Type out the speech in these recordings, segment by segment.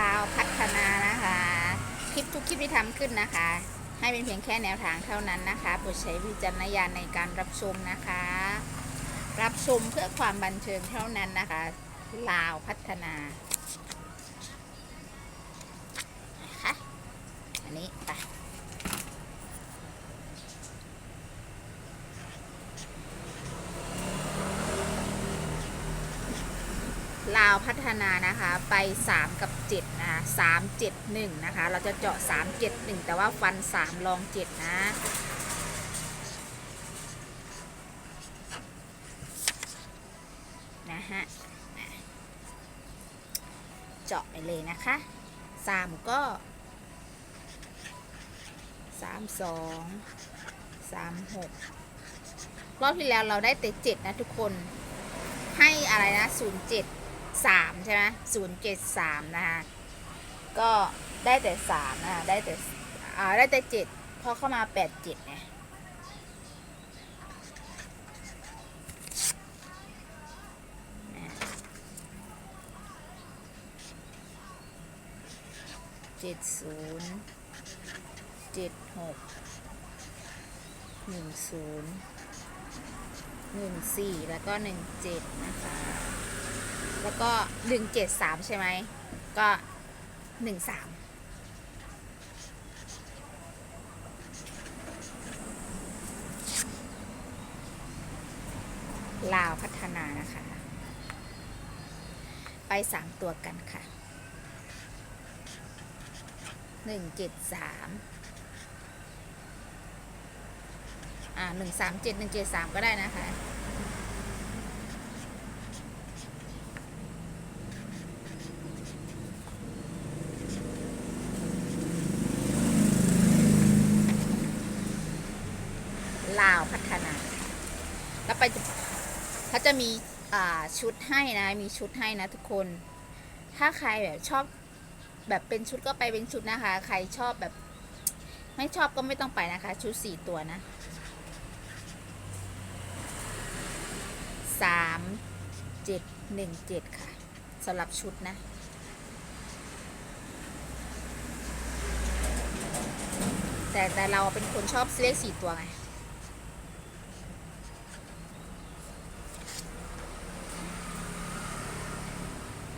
ลาวพัฒนานะคะ คลิปทุกคลิปที่ทำขึ้นนะคะ ให้เป็นเพียงแค่แนวทางเท่านั้นนะคะโปรดใช้วิจารณญาณในการรับชมนะคะ รับชมเพื่อความบันเทิงเท่านั้นนะคะ ลาวพัฒนา ลาวพัฒนานะคะไป 3 กับ7นะคะ3 7 1 นะคะ เราจะเจาะ 3 7 1 แต่ว่าฟัน 3 ลอง 7 นะนะฮะอะเจาะไปเลยนะคะ 3 ก็ 3 2 3 6 รอบที่แล้วเราได้แต่7นะทุกคนให้อะไรนะ 07 3 ใช่ไหม073นะคะก็ได้แต่3นะคะได้แต่อ่าได้แต่7พอเข้ามา87เนี่ยเจ็ดศูนย์เจ็ดหกหนึ่งศูนย์หนึ่งสี่แล้วก็หนึ่งเจ็ดนะคะ แล้วก็หนึ่งเจ็ดสามใช่ไหม ก็หนึ่งสามลาวพัฒนานะคะ ไปสามตัวกันค่ะหนึ่งเจ็ดสามอ่าหนึ่งสามเจ็ดหนึ่งเจ็ดสามก็ได้นะคะ ลาวพัฒนา แล้วไป เขาจะมีชุดให้นะ มีชุดให้นะทุกคน ถ้าใครแบบชอบแบบเป็นชุดก็ไปเป็นชุดนะคะ ใครชอบแบบ ไม่ชอบก็ไม่ต้องไปนะคะ ชุดสี่ตัวนะสามเจ็ดหนึ่งเจ็ดค่ะสำหรับชุดนะแต่แต่เราเป็นคนชอบเลขสี่ตัวไง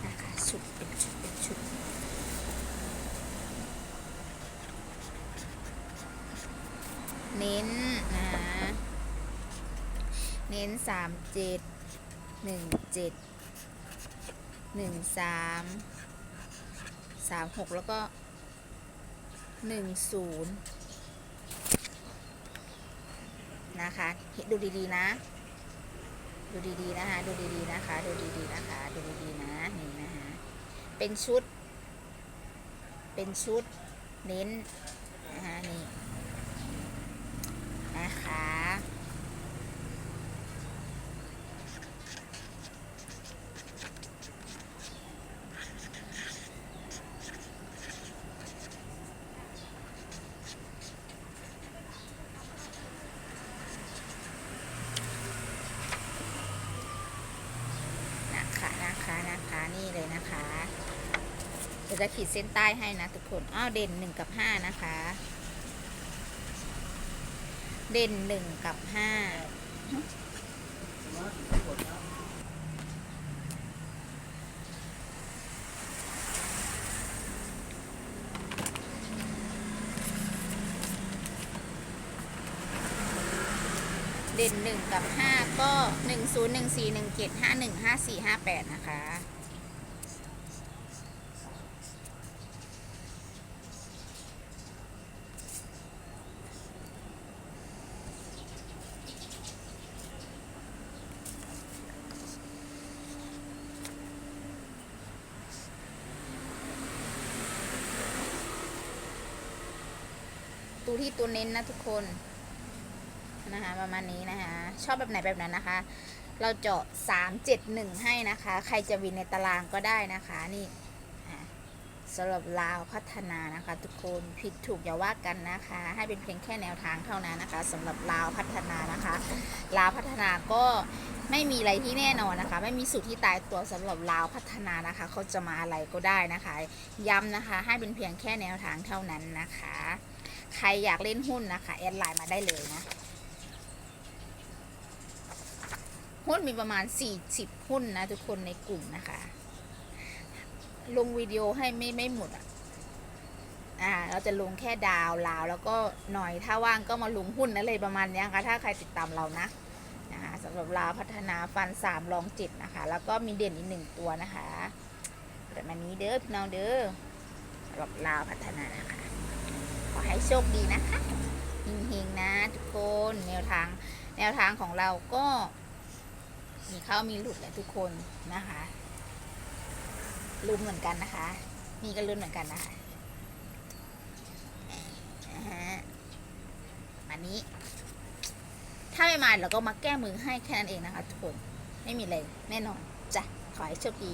นะคะ ชุดเป็นชุดเป็นชุดเน้นนะเน้นสามเจ็ดหนึ่งเจ็ดหนึ่งสามสามหกแล้วก็หนึ่งศูนย์นะคะดูดีๆนะ ดูดีๆนะคะ ดูดีๆนะคะ ดูดีๆนะคะ ดูดีๆนะนี่ เป็นชุด เป็นชุด เน้นนะคะนี่นะคะนะคะนะคะนะคะนี่เลยนะ ดี๋ยวจะขีดเส้นใต้ให้นะทุกคน อ้าวเด่นหนึ่งกับห้านะคะ เด่นหนึ่งกับห้าเด่นหนึ่งกับห้าก็หนึ่งศูนย์หนึ่งสี่หนึ่งเจ็ดห้าหนึ่งห้าสี่ห้าแปดนะคะ ที่ตัวเน้นนะทุกคนนะคะประมาณนี้นะคะชอบแบบไหนแบบนั้นนะคะ เราเจาะสามเจ็ดหนึ่งให้นะคะ ใครจะวินในตารางก็ได้นะคะนี่สำหรับลาวพัฒนานะคะ ทุกคนผิดถูกอย่าว่ากันนะคะ ให้เป็นเพียงแค่แนวทางเท่านั้นนะคะสำหรับลาวพัฒนานะคะลาวพัฒนาก็ไม่มีอะไรที่แน่นอนนะคะ ไม่มีสูตรที่ตายตัวสำหรับลาวพัฒนานะคะเขาจะมาอะไรก็ได้นะคะ ย้ำนะคะ ให้เป็นเพียงแค่แนวทางเท่านั้นนะคะ ใครอยากเล่นหุ้นนะคะแอดไลน์มาได้เลยนะ หุ้นมีประมาณ 40 หุ้นนะทุกคนในกลุ่มนะคะ ลงวิดีโอให้ไม่ไม่หมดอะอ่าเราจะลงแค่ดาวลาว แล้วก็หน่อยถ้าว่างก็มาลงหุ้นอะไรประมาณนี้ค่ะถ้าใครติดตามเรานะนะคะสำหรับลาวพัฒนาฟันสามรองเจ็ดนะคะ แล้วก็มีเด่นอีกหนึ่งตัวนะคะประมาณนี้เด้อพี่น้องเด้อสำหรับลาวพัฒนานะคะ ขอให้โชคดีนะคะเฮงๆนะทุกคนแนวทางแนวทางของเราก็ มีเข้ามีหลุดแหละทุกคนนะคะลุ้นเหมือนกันนะคะมีก็ลุ้นเหมือนกันนะคะอันนี้ ถ้าไม่มาเราก็มาแก้มือให้แค่นั้นเองนะคะทุกคน ไม่มีอะไรแน่นอนจ้ะขอให้โชคดี